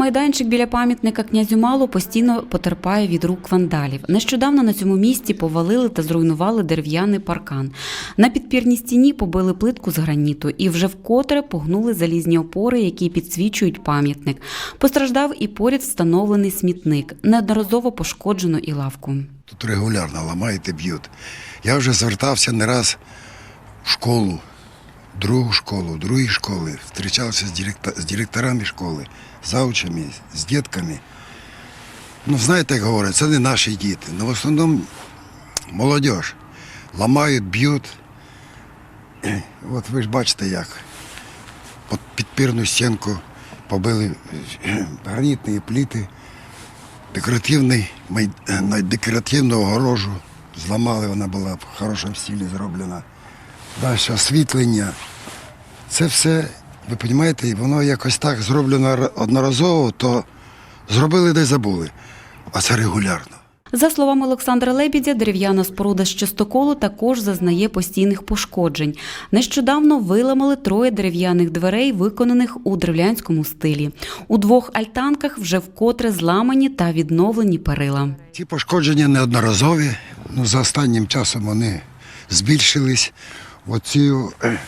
Майданчик біля пам'ятника князю Малу постійно потерпає від рук вандалів. Нещодавно на цьому місці повалили та зруйнували дерев'яний паркан. На підпірній стіні побили плитку з граніту і вже вкотре погнули залізні опори, які підсвічують пам'ятник. Постраждав і поряд встановлений смітник. Неодноразово пошкоджено і лавку. Тут регулярно ламають і б'ють. Я вже звертався не раз в школу, другу школу, другій школи, зустрічався з, директа- з директорами школи, з заучами, з дітками. Ну, знаєте, як говорять, це не наші діти. Ну, в основному молодь. Ламають, б'ють. От ви ж бачите, як. Під підпірну стінку побили гранітні пліти декоративний, е, декоративну огорожу зламали, вона була в хорошому стилі зроблена. Далі освітлення. Це все, ви розумієте, воно якось так зроблено одноразово, то зробили де забули. А це регулярно. За словами Олександра Лебідя, дерев'яна споруда з частоколу також зазнає постійних пошкоджень. Нещодавно виламали троє дерев'яних дверей, виконаних у древлянському стилі. У двох альтанках вже вкотре зламані та відновлені перила. Ці пошкодження неодноразові, ну, за останнім часом вони збільшились. Оці е,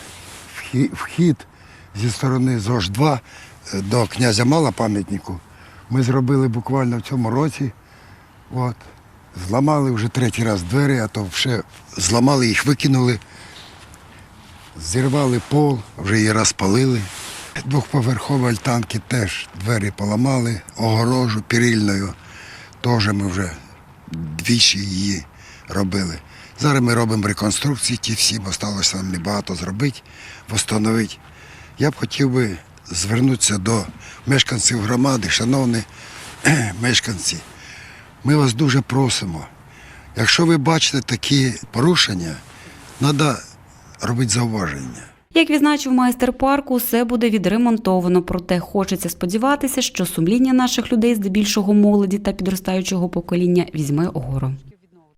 вхід зі сторони ЗОЖ-2 е, до князя Мала пам'ятнику ми зробили буквально в цьому році. От. Зламали вже третій раз двері, а то вже зламали їх, викинули, зірвали пол, вже її розпалили. Двохповерхові альтанки теж двері поламали, огорожу перильною. Теж ми вже двічі її робили. Зараз ми робимо реконструкції, ті всі, бо сталося нам небагато зробити, встановити. Я б хотів би звернутися до мешканців громади, шановні мешканці. Ми вас дуже просимо. Якщо ви бачите такі порушення, треба робити зауваження. Як відзначив майстер парку, усе буде відремонтовано. Проте хочеться сподіватися, що сумління наших людей, здебільшого молоді та підростаючого покоління, візьме огору.